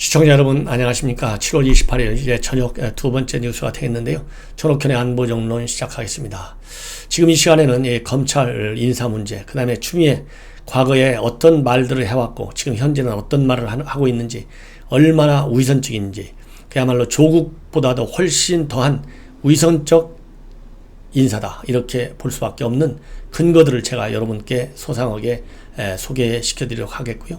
시청자 여러분 안녕하십니까? 7월 28일 이제 저녁 두 번째 뉴스가 되겠는데요. 전옥현의 안보정론 시작하겠습니다. 지금 이 시간에는 이 검찰 인사 문제 그 다음에 추미애 과거에 어떤 말들을 해왔고 지금 현재는 어떤 말을 하고 있는지 얼마나 위선적인지 그야말로 조국보다도 훨씬 더한 위선적 인사다. 이렇게 볼 수밖에 없는 근거들을 제가 여러분께 소상하게 소개시켜 드리도록 하겠고요.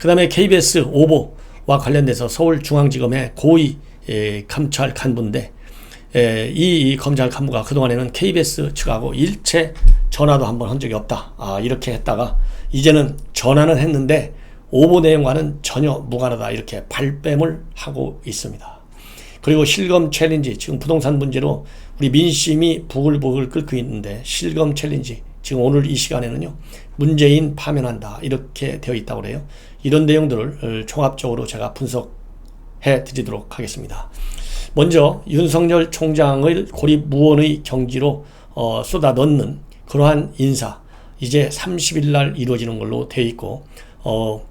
그 다음에 KBS 오보 와 관련돼서 서울중앙지검의 고위 감찰 간부인데 이 검찰 간부가 그동안에는 KBS 측하고 일체 전화도 한 번 한 적이 없다. 아, 이렇게 했다가 이제는 전화는 했는데 오보 내용과는 전혀 무관하다. 이렇게 발뺌을 하고 있습니다. 그리고 실검 챌린지 지금 부동산 문제로 우리 민심이 부글부글 끓고 있는데 실검 챌린지 지금 오늘 이 시간에는요 문재인 파면한다 이렇게 되어 있다고 그래요. 이런 내용들을 종합적으로 제가 분석해 드리도록 하겠습니다. 먼저 윤석열 총장을 고립 무원의 경지로 어, 쏟아 넣는 그러한 인사 이제 30일 날 이루어지는 걸로 되어 있고 어,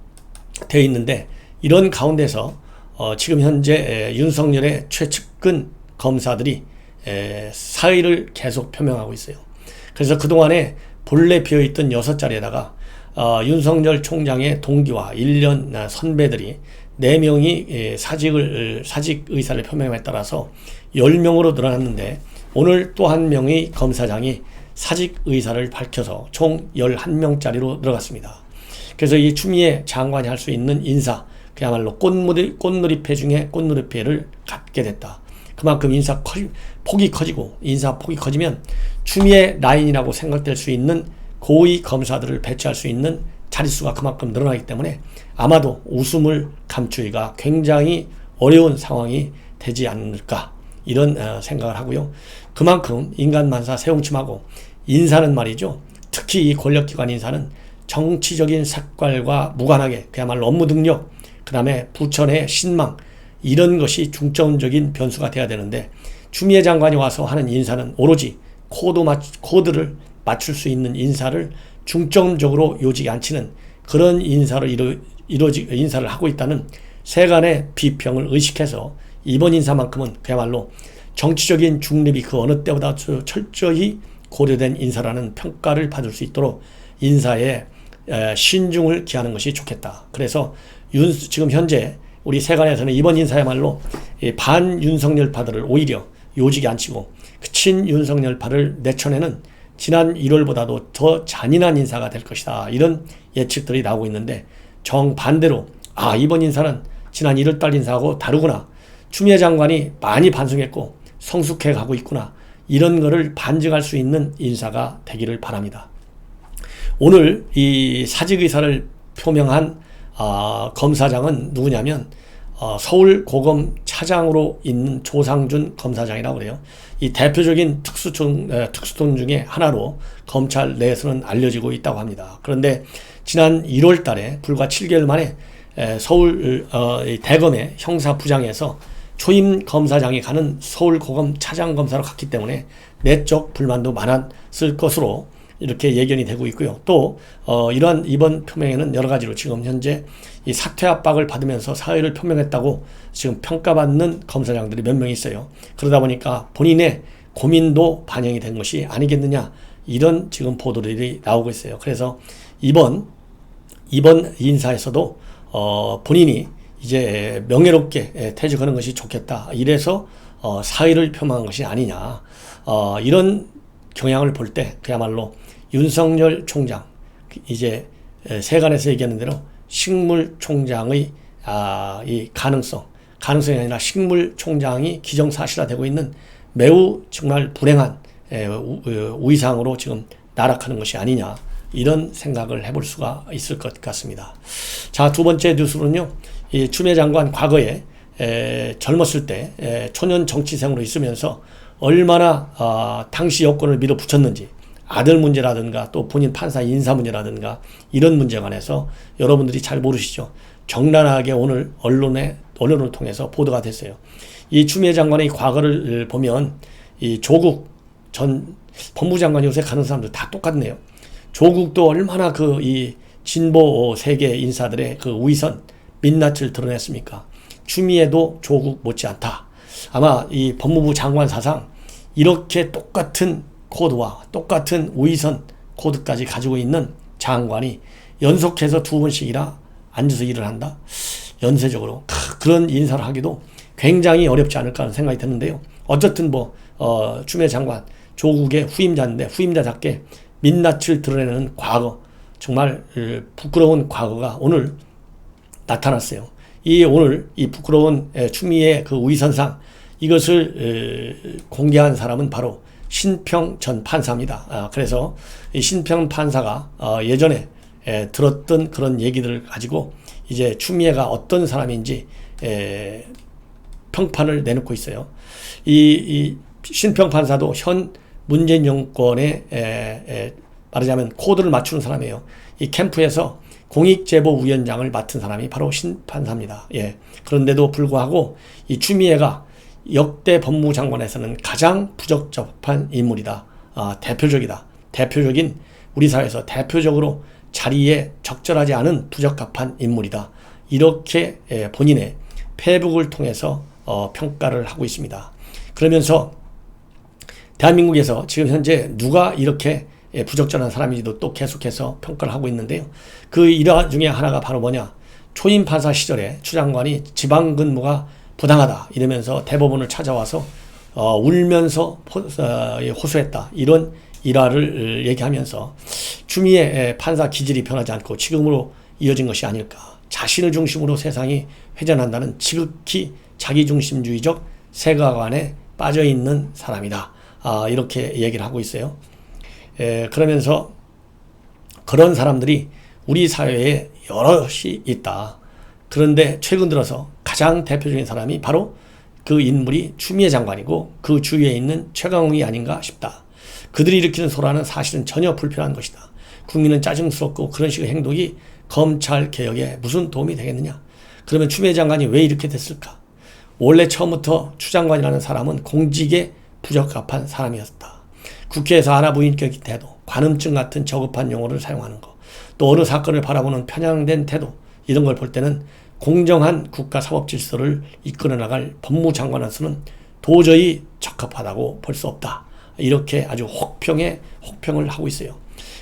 되어 있는데 이런 가운데서 어, 지금 현재 윤석열의 최측근 검사들이 에, 사의를 계속 표명하고 있어요. 그래서 그동안에 본래 비어있던 여섯 자리에다가 어, 윤석열 총장의 동기와 1년 선배들이 4명이 예, 사직을, 사직 의사를 표명에 따라서 10명으로 늘어났는데 오늘 또 한 명의 검사장이 사직 의사를 밝혀서 총 11명짜리로 들어갔습니다. 그래서 이 추미애 장관이 할 수 있는 인사, 그야말로 꽃놀이, 꽃놀이패 중에 꽃놀이패를 갖게 됐다. 그만큼 인사 커, 폭이 커지고 인사 폭이 커지면 추미애 라인이라고 생각될 수 있는 고위 검사들을 배치할 수 있는 자릿수가 그만큼 늘어나기 때문에 아마도 웃음을 감추기가 굉장히 어려운 상황이 되지 않을까 이런 어, 생각을 하고요. 그만큼 인간 만사 세웅침하고 인사는 말이죠. 특히 이 권력기관 인사는 정치적인 색깔과 무관하게 그야말로 업무 능력, 그 다음에 부천의 신망 이런 것이 중점적인 변수가 돼야 되는데 추미애 장관이 와서 하는 인사는 오로지 코드 맞, 코드를 맞출 수 있는 인사를 중점적으로 요직에 앉히는 그런 인사를 이루, 이루어지, 인사를 하고 있다는 세간의 비평을 의식해서 이번 인사만큼은 그야말로 정치적인 중립이 그 어느 때보다 철저히 고려된 인사라는 평가를 받을 수 있도록 인사에 신중을 기하는 것이 좋겠다. 그래서 윤, 지금 현재 우리 세간에서는 이번 인사야말로 반 윤석열파들을 오히려 요직에 앉히고 그친 윤석열파를 내쳐내는 지난 1월보다도 더 잔인한 인사가 될 것이다. 이런 예측들이 나오고 있는데 정반대로 아 이번 인사는 지난 1월달 인사하고 다르구나. 추미애 장관이 많이 반성했고 성숙해 가고 있구나. 이런 거를 반증할 수 있는 인사가 되기를 바랍니다. 오늘 이 사직 의사를 표명한 어, 검사장은 누구냐면 어, 서울 고검 차장으로 있는 조상준 검사장이라고 그래요. 이 대표적인 특수총, 에, 특수통 중에 하나로 검찰 내에서는 알려지고 있다고 합니다. 그런데 지난 1월 달에 불과 7개월 만에 에, 서울 어, 대검의 형사부장에서 초임 검사장이 가는 서울 고검 차장 검사로 갔기 때문에 내적 불만도 많았을 것으로 이렇게 예견이 되고 있고요. 또 어, 이러한 이번 표명에는 여러 가지로 지금 현재 이 사퇴 압박을 받으면서 사의를 표명했다고 지금 평가받는 검사장들이 몇 명 있어요. 그러다 보니까 본인의 고민도 반영이 된 것이 아니겠느냐 이런 지금 보도들이 나오고 있어요. 그래서 이번 이번 인사에서도 어, 본인이 이제 명예롭게 퇴직하는 것이 좋겠다. 이래서 어, 사의를 표명한 것이 아니냐. 어, 이런 경향을 볼 때 그야말로 윤석열 총장 이제 세간에서 얘기하는 대로 식물 총장의 아, 이 가능성 가능성이 아니라 식물 총장이 기정사실화되고 있는 매우 정말 불행한 우위상으로 지금 나락하는 것이 아니냐 이런 생각을 해볼 수가 있을 것 같습니다. 자, 두 번째 뉴스는요. 이 추미애 장관 과거에 에, 젊었을 때 에, 초년 정치생으로 있으면서 얼마나 어, 당시 여권을 밀어붙였는지 아들 문제라든가 또 본인 판사 인사 문제라든가 이런 문제 관해서 여러분들이 잘 모르시죠. 적나라하게 오늘 언론에 언론을 통해서 보도가 됐어요. 이 추미애 장관의 과거를 보면 이 조국 전 법무장관 요새 가는 사람들 다 똑같네요. 조국도 얼마나 그 이 진보 세계 인사들의 그 위선 민낯을 드러냈습니까? 추미애도 조국 못지않다. 아마 이 법무부 장관 사상 이렇게 똑같은 코드와 똑같은 우의선 코드까지 가지고 있는 장관이 연속해서 두 번씩이나 앉아서 일을 한다. 연쇄적으로 그런 인사를 하기도 굉장히 어렵지 않을까 하는 생각이 드는데요. 어쨌든 뭐 어, 추미애 장관 조국의 후임자인데 후임자답게 민낯을 드러내는 과거 정말 부끄러운 과거가 오늘 나타났어요. 이 오늘 이 부끄러운 추미애 그 위선상 이것을 공개한 사람은 바로 신평 전 판사입니다. 아, 그래서 이 신평 판사가 어, 예전에 들었던 그런 얘기들을 가지고 이제 추미애가 어떤 사람인지 평판을 내놓고 있어요. 이, 이 신평 판사도 현 문재인 정권의 말하자면 코드를 맞추는 사람이에요. 이 캠프에서 공익제보위원장을 맡은 사람이 바로 신 판사입니다. 예. 그런데도 불구하고 이 추미애가 역대 법무장관에서는 가장 부적절한 인물이다. 아, 대표적이다. 대표적인 우리 사회에서 대표적으로 자리에 적절하지 않은 부적합한 인물이다. 이렇게 예, 본인의 페북을 통해서 어, 평가를 하고 있습니다. 그러면서 대한민국에서 지금 현재 누가 이렇게 예, 부적절한 사람인지도 또 계속해서 평가를 하고 있는데요. 그 일화 중에 하나가 바로 뭐냐. 초임 판사 시절에 추 장관이 지방 근무가 부당하다 이러면서 대법원을 찾아와서 어, 울면서 호, 어, 호소했다 이런 일화를 얘기하면서 추미애 판사 기질이 변하지 않고 지금으로 이어진 것이 아닐까 자신을 중심으로 세상이 회전한다는 지극히 자기중심주의적 세가관에 빠져 있는 사람이다 아, 이렇게 얘기를 하고 있어요. 에, 그러면서 그런 사람들이 우리 사회에 여럿이 있다. 그런데 최근 들어서 가장 대표적인 사람이 바로 그 인물이 추미애 장관이고 그 주위에 있는 최강욱이 아닌가 싶다. 그들이 일으키는 소란은 사실은 전혀 불편한 것이다. 국민은 짜증스럽고 그런 식의 행동이 검찰 개혁에 무슨 도움이 되겠느냐? 그러면 추미애 장관이 왜 이렇게 됐을까? 원래 처음부터 추 장관이라는 사람은 공직에 부적합한 사람이었다. 국회에서 하나 부인격인 태도, 관음증 같은 저급한 용어를 사용하는 것, 또 어느 사건을 바라보는 편향된 태도, 이런 걸 볼 때는 공정한 국가 사법 질서를 이끌어 나갈 법무장관으로서는 도저히 적합하다고 볼 수 없다. 이렇게 아주 혹평에 혹평을 하고 있어요.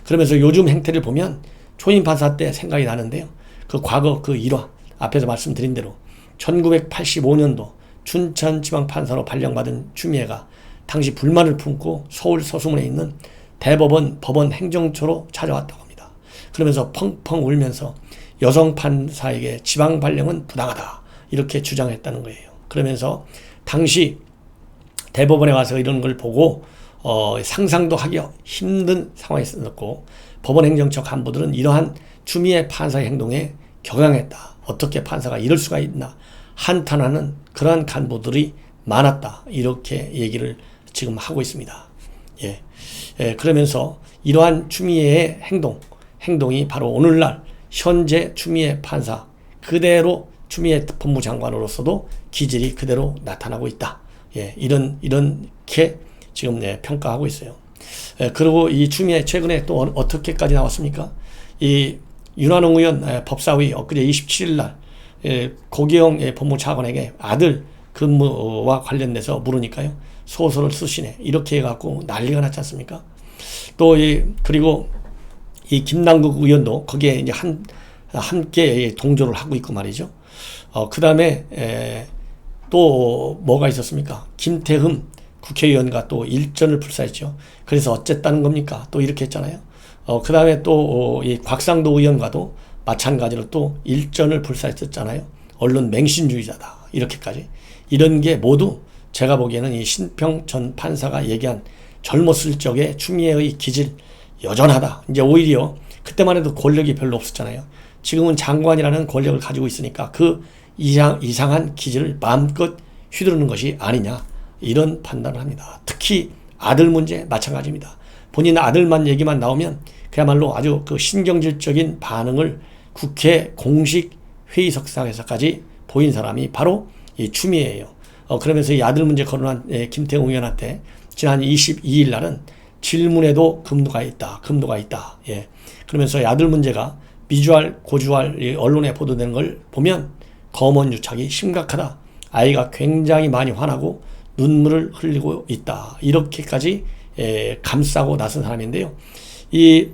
그러면서 요즘 행태를 보면 초임 판사 때 생각이 나는데요. 그 과거 그 일화 앞에서 말씀드린 대로 1985년도 춘천지방판사로 발령받은 추미애가 당시 불만을 품고 서울 서수문에 있는 대법원 법원 행정처로 찾아왔다고 합니다. 그러면서 펑펑 울면서 여성 판사에게 지방 발령은 부당하다. 이렇게 주장했다는 거예요. 그러면서 당시 대법원에 와서 이런 걸 보고 어, 상상도 하기 힘든 상황에 있었고 법원 행정처 간부들은 이러한 추미애 판사의 행동에 경향했다. 어떻게 판사가 이럴 수가 있나 한탄하는 그러한 간부들이 많았다. 이렇게 얘기를 지금 하고 있습니다. 예. 예 그러면서 이러한 추미애의 행동, 행동이 바로 오늘날 현재 추미애 판사 그대로 추미애 법무 장관으로서도 기질이 그대로 나타나고 있다. 예, 이런 이렇게 지금 네, 평가하고 있어요. 예, 그리고 이 추미애 최근에 또 어, 어떻게까지 나왔습니까? 이 윤한홍 의원 예, 법사위 엊그제 27일 날 예, 고기영 예, 법무차관에게 아들 근무와 관련돼서 물으니까요 소설을 쓰시네 이렇게 해갖고 난리가 났지 않습니까? 또 이 그리고 이 김남국 의원도 거기에 이제 한 함께 동조를 하고 있고 말이죠. 어, 그 다음에 또 뭐가 있었습니까? 김태흠 국회의원과 또 일전을 불사했죠. 그래서 어쨌다는 겁니까? 또 이렇게 했잖아요. 어, 그 다음에 또이 어, 곽상도 의원과도 마찬가지로 또 일전을 불사했었잖아요. 언론 맹신주의자다. 이렇게까지. 이런 게 모두 제가 보기에는 이 신평 전 판사가 얘기한 젊었을 적의 추미애의 기질, 여전하다. 이제 오히려 그때만 해도 권력이 별로 없었잖아요. 지금은 장관이라는 권력을 가지고 있으니까 그 이상, 이상한 기질을 마음껏 휘두르는 것이 아니냐. 이런 판단을 합니다. 특히 아들 문제 마찬가지입니다. 본인 아들만 얘기만 나오면 그야말로 아주 그 신경질적인 반응을 국회 공식 회의석상에서까지 보인 사람이 바로 이 추미애예요. 어, 그러면서 이 아들 문제 거론한 예, 김태웅 의원한테 지난 22일 날은 질문에도 금도가 있다. 금도가 있다. 예. 그러면서 아들 문제가 미주알, 고주알 언론에 보도되는 걸 보면 검언 유착이 심각하다. 아이가 굉장히 많이 화나고 눈물을 흘리고 있다. 이렇게까지 에, 감싸고 나선 사람인데요. 이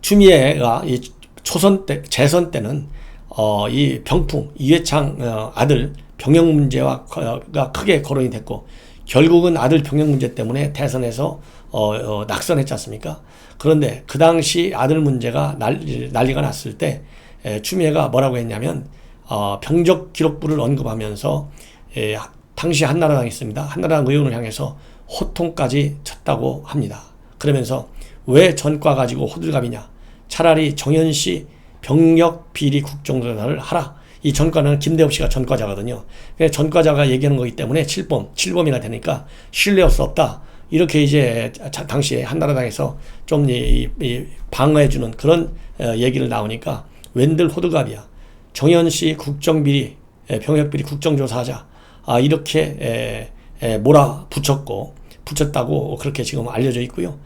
추미애가 이 초선 때, 재선 때는 어, 이 병풍 이회창 어, 아들 병역 문제와 가 크게 거론이 됐고 결국은 아들 병역 문제 때문에 대선에서 어, 어, 낙선했지 않습니까? 그런데 그 당시 아들 문제가 난리, 난리가 났을 때 에, 추미애가 뭐라고 했냐면 어, 병적 기록부를 언급하면서 에, 당시 한나라당 있습니다. 한나라당 의원을 향해서 호통까지 쳤다고 합니다. 그러면서 왜 전과 가지고 호들갑이냐? 차라리 정현 씨 병력 비리 국정조사를 하라. 이 전과는 김대엽 씨가 전과자거든요. 전과자가 얘기하는 거기 때문에 7범, 7범이나 되니까 신뢰할 수 없다. 이렇게 이제 당시에 한나라당에서 좀 이, 이 방어해주는 그런 어, 얘기를 나오니까 웬들 호들갑이야. 정현 씨 국정비리, 병역비리 국정조사하자. 아, 이렇게 에, 에, 몰아붙였고, 붙였다고 그렇게 지금 알려져 있고요.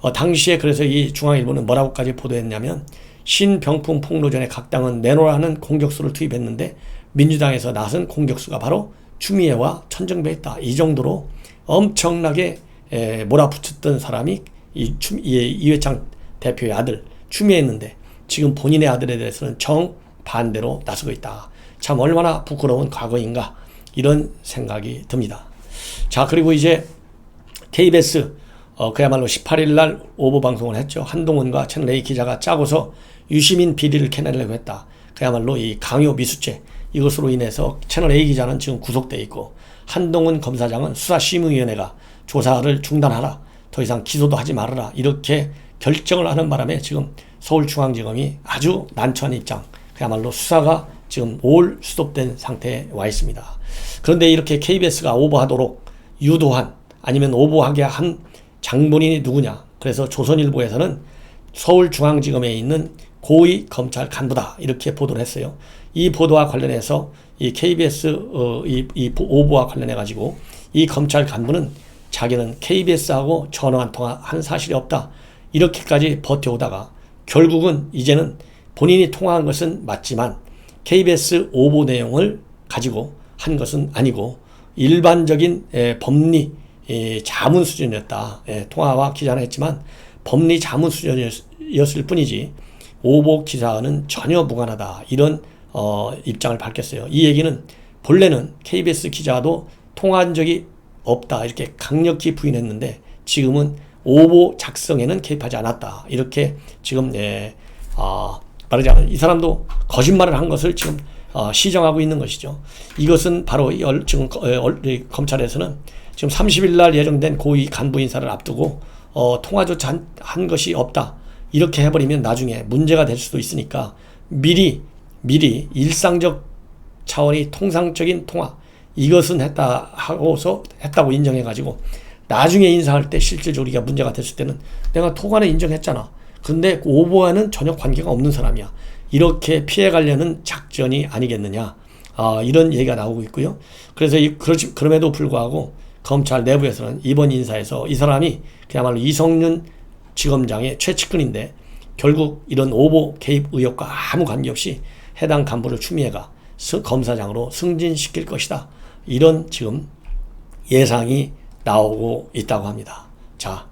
어, 당시에 그래서 이 중앙일보는 뭐라고까지 보도했냐면 신병풍 폭로 전에 각 당은 내놓으라는 공격수를 투입했는데 민주당에서 나선 공격수가 바로 추미애와 천정배였다. 이 정도로 엄청나게 에, 몰아붙였던 사람이 이, 추, 이 이회창 대표의 아들 추미애였는데 지금 본인의 아들에 대해서는 정 반대로 나서고 있다. 참 얼마나 부끄러운 과거인가 이런 생각이 듭니다. 자 그리고 이제 KBS 어, 그야말로 18일 날 오보 방송을 했죠. 한동훈과 채널 A 기자가 짜고서 유시민 비리를 캐내려고 했다. 그야말로 이 강요 미수죄 이것으로 인해서 채널 A 기자는 지금 구속돼 있고 한동훈 검사장은 수사심의위원회가 조사를 중단하라. 더 이상 기소도 하지 말아라. 이렇게 결정을 하는 바람에 지금 서울중앙지검이 아주 난처한 입장. 그야말로 수사가 지금 올 수독된 상태에 와 있습니다. 그런데 이렇게 KBS가 오버하도록 유도한 아니면 오보하게 한 장본인이 누구냐. 그래서 조선일보에서는 서울중앙지검에 있는 고위 검찰 간부다 이렇게 보도를 했어요. 이 보도와 관련해서 이 KBS 어, 이, 이 오보와 관련해 가지고 이 검찰 간부는 자기는 KBS하고 전화 한 통화 한 사실이 없다 이렇게까지 버텨오다가 결국은 이제는 본인이 통화한 것은 맞지만 KBS 오보 내용을 가지고 한 것은 아니고 일반적인 에, 법리 이 자문 수준이었다. 예, 통화와 기자는 했지만 법리 자문 수준이었을 뿐이지 오보 기사는 전혀 무관하다. 이런 어, 입장을 밝혔어요. 이 얘기는 본래는 KBS 기자도 통화한 적이 없다. 이렇게 강력히 부인했는데 지금은 오보 작성에는 개입하지 않았다. 이렇게 지금 예, 아, 말하자면 이 사람도 거짓말을 한 것을 지금 어, 시정하고 있는 것이죠. 이것은 바로 지금 검찰에서는 지금 30일 날 예정된 고위 간부 인사를 앞두고 어, 통화조차 한, 한 것이 없다. 이렇게 해버리면 나중에 문제가 될 수도 있으니까 미리 미리 일상적 차원이 통상적인 통화 이것은 했다 하고서 했다고 인정해 가지고 나중에 인사할 때 실질적으로 우리가 문제가 됐을 때는 내가 토관에 인정했잖아. 근데 오보와는 전혀 관계가 없는 사람이야. 이렇게 피해 가려는 작전이 아니겠느냐. 아, 이런 얘기가 나오고 있고요. 그래서 이, 그렇지, 그럼에도 불구하고 검찰 내부에서는 이번 인사에서 이 사람이 그야말로 이성윤 지검장의 최측근인데 결국 이런 오보 개입 의혹과 아무 관계없이 해당 간부를 추미애가 검사장으로 승진시킬 것이다. 이런 지금 예상이 나오고 있다고 합니다. 자,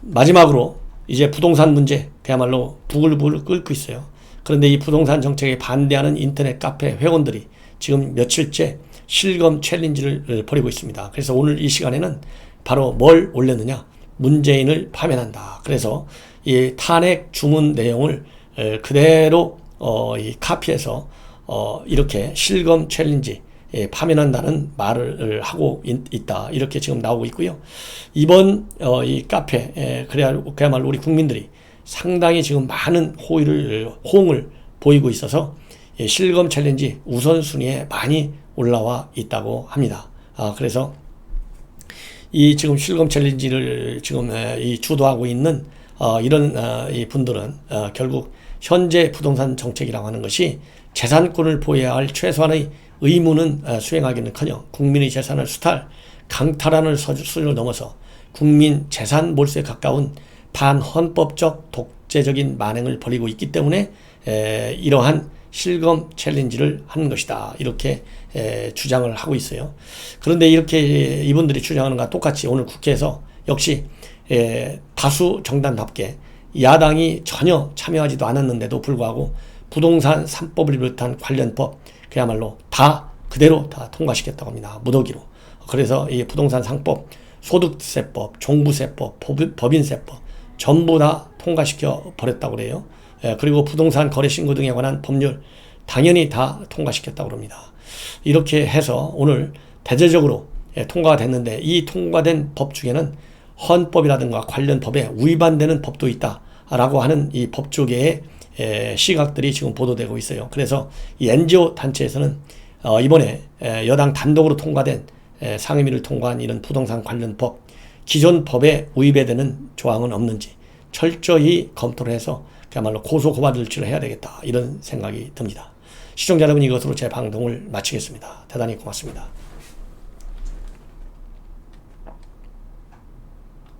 마지막으로 이제 부동산 문제 그야말로 부글부글 끓고 있어요. 그런데 이 부동산 정책에 반대하는 인터넷 카페 회원들이 지금 며칠째 실검 챌린지를 벌이고 있습니다. 그래서 오늘 이 시간에는 바로 뭘 올렸느냐? 문재인을 파면한다. 그래서 이 탄핵 주문 내용을 그대로 어, 이 카피해서 어, 이렇게 실검 챌린지 예, 파면한다는 말을 하고 있 다. 이렇게 지금 나오고 있고요. 이번 어, 이 카페 예, 그래야 그야말로 우리 국민들이 상당히 지금 많은 호의를 호응을 보이고 있어서 예, 실검 챌린지 우선순위에 많이 올라와 있다고 합니다. 아, 그래서 이 지금 실검 챌린지를 지금 이 주도하고 있는 어, 이런 어, 이 분들은 어, 결국 현재 부동산 정책이라고 하는 것이 재산권을 보호해야 할 최소한의 의무는 어, 수행하기는커녕 국민의 재산을 수탈, 강탈하는 수준을 넘어서 국민 재산 몰수에 가까운 반헌법적 독재적인 만행을 벌이고 있기 때문에 에, 이러한 실검 챌린지를 하는 것이다. 이렇게 에, 주장을 하고 있어요. 그런데 이렇게 이분들이 주장하는 것과 똑같이 오늘 국회에서 역시 에, 다수 정당답게 야당이 전혀 참여하지도 않았는데도 불구하고 부동산 3법을 비롯한 관련 법 그야말로 다 그대로 다 통과시켰다고 합니다. 무더기로. 그래서 이 부동산 상법, 소득세법, 종부세법, 법- 법인세법 전부 다 통과시켜 버렸다고 그래요. 예, 그리고 부동산 거래 신고 등에 관한 법률 당연히 다 통과시켰다고 합니다. 이렇게 해서 오늘 대대적으로 예, 통과가 됐는데 이 통과된 법 중에는 헌법이라든가 관련 법에 위반되는 법도 있다라고 하는 이 법조계의 에, 시각들이 지금 보도되고 있어요. 그래서 이 NGO 단체에서는 어, 이번에 에, 여당 단독으로 통과된 에, 상임위를 통과한 이런 부동산 관련 법 기존 법에 위배되는 조항은 없는지 철저히 검토를 해서 그야말로 고소 고발 조치를 해야 되겠다 이런 생각이 듭니다. 시청자 여러분 이것으로 제 방송을 마치겠습니다. 대단히 고맙습니다.